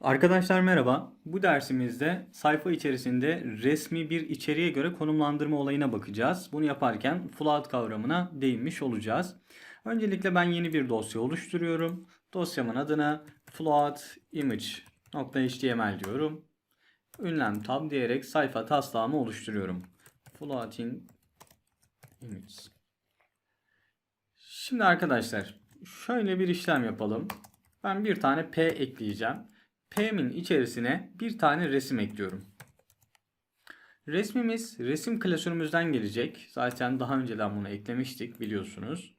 Arkadaşlar merhaba. Bu dersimizde sayfa içerisinde resmi bir içeriğe göre konumlandırma olayına bakacağız. Bunu yaparken float kavramına değinmiş olacağız. Öncelikle ben yeni bir dosya oluşturuyorum. Dosyamın adına float image.html diyorum. Ünlem tab diyerek sayfa taslağımı oluşturuyorum. Floating image. Şimdi arkadaşlar şöyle bir işlem yapalım. Ben bir tane P ekleyeceğim. P'min içerisine bir tane resim ekliyorum. Resmimiz resim klasörümüzden gelecek. Zaten daha önceden bunu eklemiştik biliyorsunuz.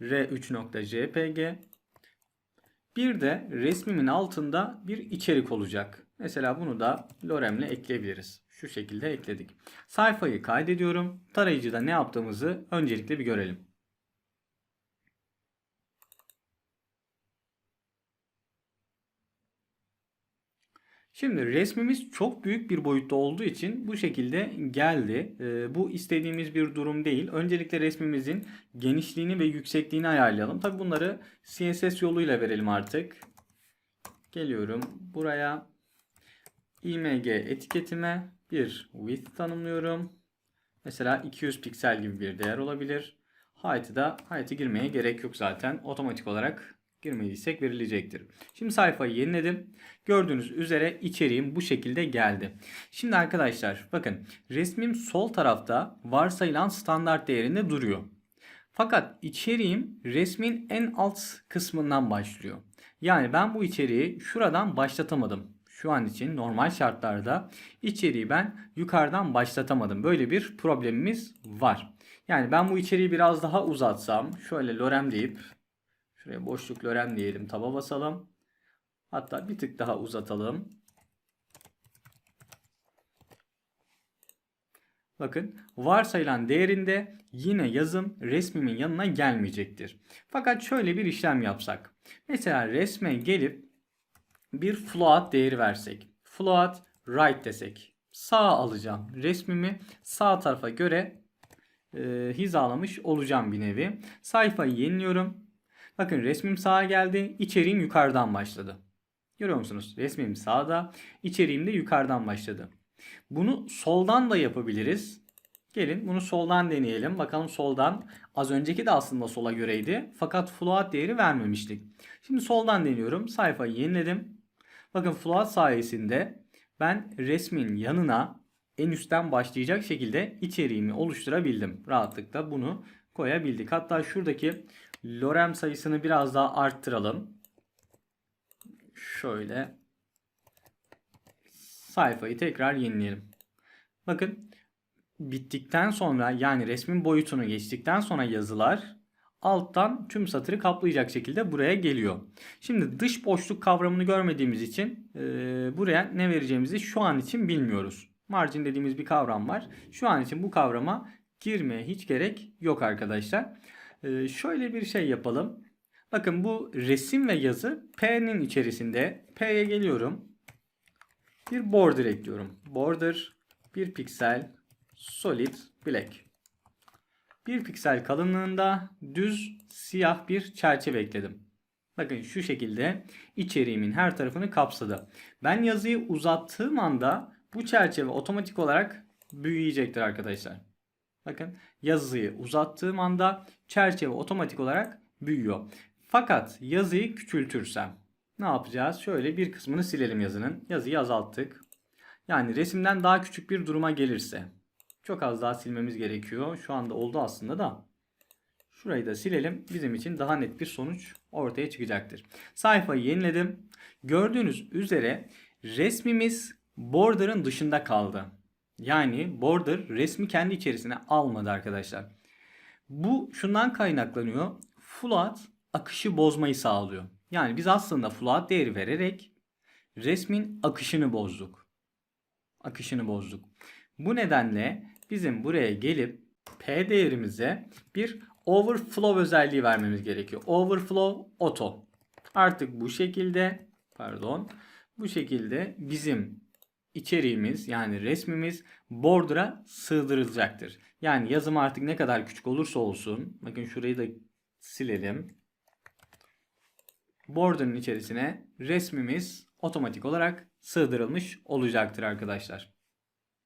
R3.jpg Bir de resmimin altında bir içerik olacak. Mesela bunu da Lorem'le ekleyebiliriz. Şu şekilde ekledik. Sayfayı kaydediyorum. Tarayıcıda ne yaptığımızı öncelikle bir görelim. Şimdi resmimiz çok büyük bir boyutta olduğu için bu şekilde geldi. Ee, bu istediğimiz bir durum değil. Öncelikle resmimizin genişliğini ve yüksekliğini ayarlayalım. Tabi bunları CSS yoluyla verelim artık. Geliyorum buraya. img etiketime bir width tanımlıyorum. Mesela 200 piksel gibi bir değer olabilir. Height'ı da height'ı girmeye gerek yok zaten. Otomatik olarak girmediysek verilecektir. Şimdi sayfayı yeniledim. Gördüğünüz üzere içeriğim bu şekilde geldi. Şimdi arkadaşlar bakın resmim sol tarafta varsayılan standart değerinde duruyor. Fakat içeriğim resmin en alt kısmından başlıyor. Yani ben bu içeriği şuradan başlatamadım. Şu an için normal şartlarda içeriği ben yukarıdan başlatamadım. Böyle bir problemimiz var. Yani ben bu içeriği biraz daha uzatsam şöyle lorem deyip Şuraya boşluk lorem diyelim. Taba basalım. Hatta bir tık daha uzatalım. Bakın varsayılan değerinde yine yazım resmimin yanına gelmeyecektir. Fakat şöyle bir işlem yapsak. Mesela resme gelip bir float değeri versek. Float right desek. Sağ alacağım. Resmimi sağ tarafa göre e, hizalamış olacağım bir nevi. Sayfayı yeniliyorum. Bakın resmim sağa geldi. içeriğim yukarıdan başladı. Görüyor musunuz? Resmim sağda. içeriğim de yukarıdan başladı. Bunu soldan da yapabiliriz. Gelin bunu soldan deneyelim. Bakalım soldan. Az önceki de aslında sola göreydi. Fakat float değeri vermemiştik. Şimdi soldan deniyorum. Sayfayı yeniledim. Bakın float sayesinde ben resmin yanına en üstten başlayacak şekilde içeriğimi oluşturabildim. Rahatlıkla bunu koyabildik. Hatta şuradaki lorem sayısını biraz daha arttıralım. Şöyle sayfayı tekrar yenileyelim. Bakın bittikten sonra yani resmin boyutunu geçtikten sonra yazılar alttan tüm satırı kaplayacak şekilde buraya geliyor. Şimdi dış boşluk kavramını görmediğimiz için e, buraya ne vereceğimizi şu an için bilmiyoruz. Margin dediğimiz bir kavram var. Şu an için bu kavrama girmeye hiç gerek yok arkadaşlar. Ee, şöyle bir şey yapalım. Bakın bu resim ve yazı P'nin içerisinde. P'ye geliyorum. Bir border ekliyorum. Border bir piksel solid black. Bir piksel kalınlığında düz siyah bir çerçeve ekledim. Bakın şu şekilde içeriğimin her tarafını kapsadı. Ben yazıyı uzattığım anda bu çerçeve otomatik olarak büyüyecektir arkadaşlar. Bakın yazıyı uzattığım anda çerçeve otomatik olarak büyüyor. Fakat yazıyı küçültürsem ne yapacağız? Şöyle bir kısmını silelim yazının. Yazıyı azalttık. Yani resimden daha küçük bir duruma gelirse çok az daha silmemiz gerekiyor. Şu anda oldu aslında da. Şurayı da silelim. Bizim için daha net bir sonuç ortaya çıkacaktır. Sayfayı yeniledim. Gördüğünüz üzere resmimiz border'ın dışında kaldı. Yani border resmi kendi içerisine almadı arkadaşlar. Bu şundan kaynaklanıyor. Float akışı bozmayı sağlıyor. Yani biz aslında float değeri vererek resmin akışını bozduk. Akışını bozduk. Bu nedenle bizim buraya gelip P değerimize bir overflow özelliği vermemiz gerekiyor. Overflow auto. Artık bu şekilde pardon bu şekilde bizim içeriğimiz yani resmimiz border'a sığdırılacaktır. Yani yazım artık ne kadar küçük olursa olsun bakın şurayı da silelim. border'ın içerisine resmimiz otomatik olarak sığdırılmış olacaktır arkadaşlar.